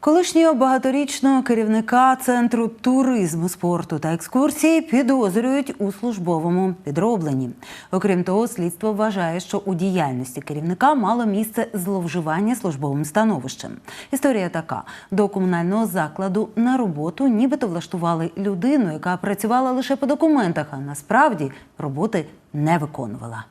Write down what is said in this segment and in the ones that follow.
Колишнього багаторічного керівника центру туризму, спорту та екскурсії підозрюють у службовому підробленні. Окрім того, слідство вважає, що у діяльності керівника мало місце зловживання службовим становищем. Історія така: до комунального закладу на роботу нібито влаштували людину, яка працювала лише по документах, а насправді роботи не виконувала.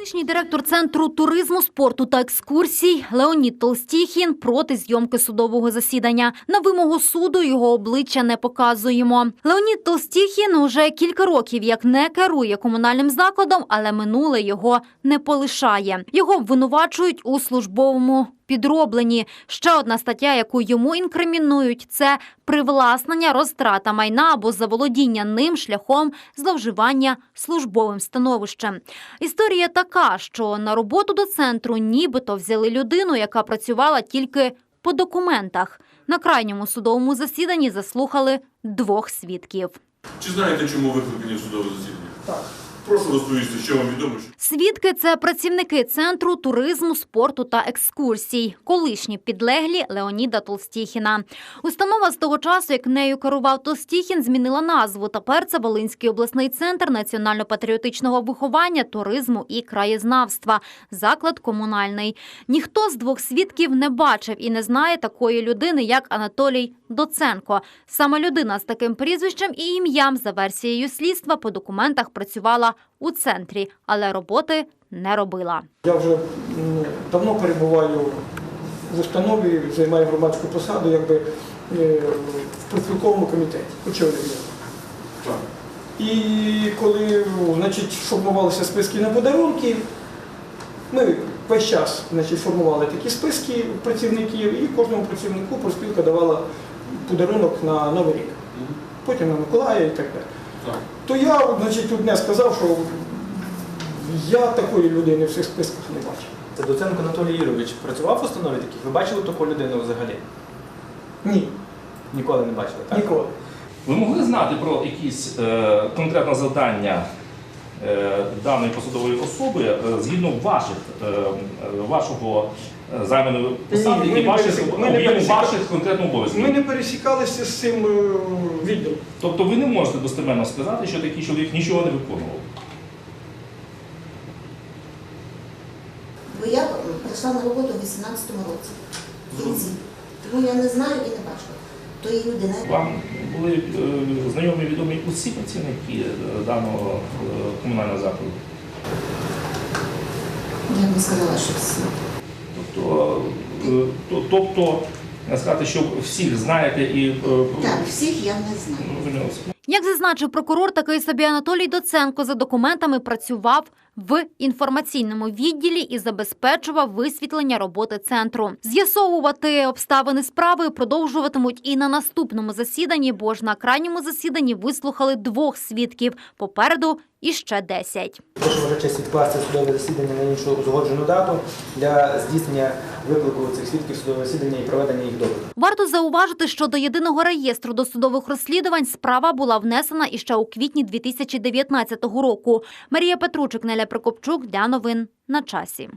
Колишній директор центру туризму, спорту та екскурсій Леонід Толстіхін проти зйомки судового засідання. На вимогу суду його обличчя не показуємо. Леонід Толстіхін уже кілька років як не керує комунальним закладом, але минуле його не полишає. Його обвинувачують у службовому підробленні. Ще одна стаття, яку йому інкримінують, це привласнення, розтрата майна або заволодіння ним шляхом зловживання службовим становищем. Історія така, що на роботу до центру нібито взяли людину, яка працювала тільки по документах. На крайньому судовому засіданні заслухали двох свідків. Чи знаєте, чому викликані судове засідання? Так. Прошу розповісти, що вам відомо. Свідки це працівники центру туризму, спорту та екскурсій, колишні підлеглі Леоніда Толстіхіна. Установа з того часу, як нею керував Толстіхін, змінила назву. Тепер це Волинський обласний центр національно-патріотичного виховання, туризму і краєзнавства. Заклад комунальний. Ніхто з двох свідків не бачив і не знає такої людини, як Анатолій Доценко. Саме людина з таким прізвищем і ім'ям за версією слідства по документах працювала у центрі, але роботи не робила. Я вже давно перебуваю в установі, займаю громадську посаду якби, е, в профспілковому комітеті. очолюю І коли значить, формувалися списки на подарунки, ми весь час значить, формували такі списки працівників, і кожному працівнику профспілка давала подарунок на Новий рік. Потім на Миколая і так далі. То я значить, одне сказав, що я такої людини в цих списках не бачив. Це Доценко Анатолій Юрович працював в установі таких? Ви бачили таку людину взагалі? Ні, Ніколи не бачили, так? ніколи. Ви могли знати про якісь е, конкретне завдання даної посадової особи е, згідно ваших, е, е, вашого е, займаної посади і ваших об'єму ваших конкретно обов'язків? Ми не пересікалися з цим е, відділом. Тобто ви не можете достеменно сказати, що такий чоловік нічого не виконував. Бо я прийшла на роботу у 18-му році. в кінці. Тому я не знаю і не бачила тої людини. Вам були е, знайомі відомі усі працівники е, даного е, комунального закладу? Я б не сказала, що всі. Тобто, е, то- тобто сказати, що всіх знаєте і е, Так, всіх я не знаю. Як зазначив прокурор, такий собі Анатолій Доценко за документами працював в інформаційному відділі і забезпечував висвітлення роботи центру. З'ясовувати обставини справи продовжуватимуть і на наступному засіданні, бо ж на крайньому засіданні вислухали двох свідків. Попереду іще десять. Прошу ваша честь відкласти судове засідання на іншу узгоджену дату для здійснення виклику цих свідків судового засідання і проведення їх допиту. Варто зауважити, що до єдиного реєстру досудових розслідувань справа була внесена іще у квітні 2019 року. Марія Петручик, Неля Прокопчук для новин на часі.